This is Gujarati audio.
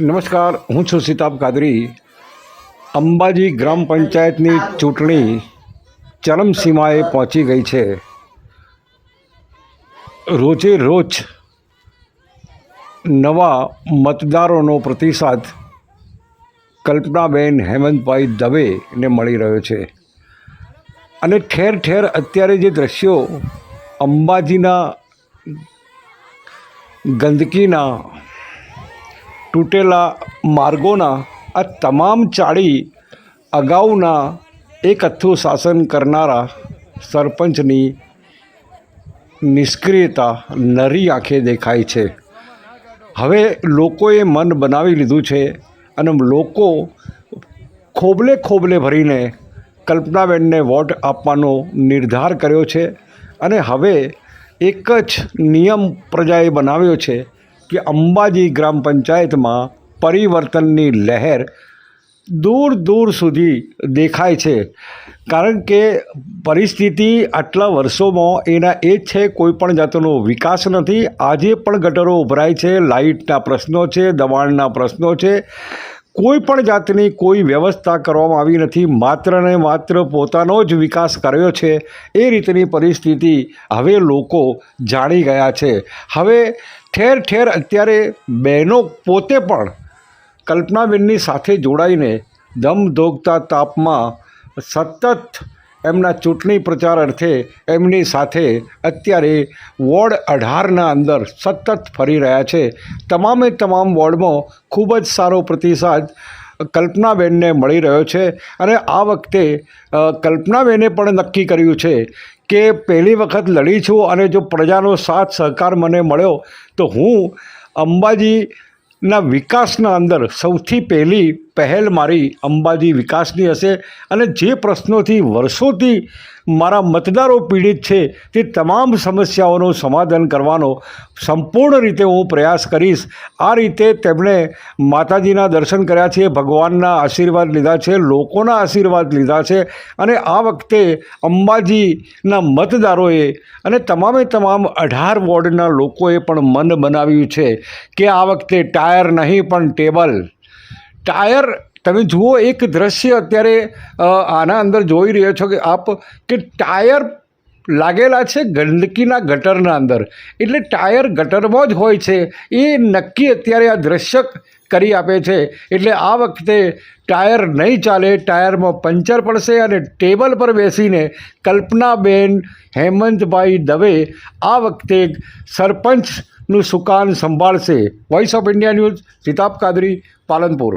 નમસ્કાર, હું છું સિતાબ કાદરી. અંબાજી ગ્રામ પંચાયતની ચૂંટણી ચરમસીમાએ પહોંચી ગઈ છે. રોજે રોજ નવા મતદારોનો પ્રતિસાદ કલ્પનાબેન હેમંતભાઈ દવેને મળી રહ્યો છે. અને ઠેર ઠેર અત્યારે જે દ્રશ્યો અંબાજીના ગંદકીના તૂટેલા માર્ગોના આ તમામ ચાળી અગાઉના એક અથ્થું શાસન કરનારા સરપંચની નિષ્ક્રિયતા નરી આંખે દેખાય છે. હવે લોકોએ મન બનાવી લીધું છે અને લોકો ખોબલે ખોબલે ભરીને કલ્પનાબેનને વોટ આપવાનો નિર્ધાર કર્યો છે અને હવે એક જ નિયમ પ્રજાએ બનાવ્યો છે કે અંબાજી ગ્રામ પંચાયતમાં પરિવર્તનની લહેર દૂર દૂર સુધી દેખાય છે. કારણ કે પરિસ્થિતિ આટલા વર્ષોમાં એના એ છે, કોઈ પણ જાતનો વિકાસ નથી. આજે પણ ગટરો ઉભરાય છે, લાઇટના પ્રશ્નો છે, દબાણના પ્રશ્નો છે. કોઈ પણ જાતની કોઈ વ્યવસ્થા કરવામાં આવી નથી. માત્ર ને માત્ર પોતાનો જ વિકાસ કર્યો છે. એ રીતની પરિસ્થિતિ હવે લોકો જાણી ગયા છે. હવે ઠેર ઠેર અત્યારે બહેનો પોતે પણ કલ્પનાબેનની સાથે જોડાઈને દમ ધોગતા તાપમાં સતત એમના ચૂંટણી પ્રચાર અર્થે એમની સાથે અત્યારે વોર્ડ અઢારના અંદર સતત ફરી રહ્યા છે. તમામે તમામ વોર્ડમાં ખૂબ જ સારો પ્રતિસાદ કલ્પનાબેનને મળી રહ્યો છે અને આ વખતે કલ્પનાબેને પણ નક્કી કર્યું છે કે પહેલી વખત લડી છું અને જો પ્રજાનો સાથ સહકાર મને મળ્યો, તો હું અંબાજીના વિકાસના અંદર સૌથી પહેલી પહેલ મારી અંબાજી વિકાસની હશે અને જે પ્રશ્નોથી વર્ષોથી મારા મતદારો પીડિત છે તે તમામ સમસ્યાઓનું સમાધાન કરવાનો સંપૂર્ણ રીતે હું પ્રયાસ કરીશ. આ રીતે તેમણે માતાજીના દર્શન કર્યા છે, ભગવાનના આશીર્વાદ લીધા છે, લોકોના આશીર્વાદ લીધા છે અને આ વખતે અંબાજીના મતદારોએ અને તમામે તમામ અઢાર વોર્ડના લોકોએ પણ મન બનાવ્યું છે કે આ વખતે ટાયર નહીં પણ ટેબલ ટાયર, તમે જુઓ એક દ્રશ્ય અત્યારે આના અંદર જોઈ રહ્યો છો કે આપ, કે ટાયર લાગેલા છે ગંદકીના ગટરના અંદર. એટલે ટાયર ગટરમાં જ હોય છે. એ નક્કી અત્યારે આ દ્રશ્ય કરી આપે છે. એટલે આ વખતે ટાયર નહીં ચાલે, ટાયરમાં પંચર પડશે અને ટેબલ પર બેસીને કલ્પનાબેન, હેમંતભાઈ દવે આ વખતે સરપંચનું સુકાન સંભાળશે. Voice of India news Sitab Kadri Palanpur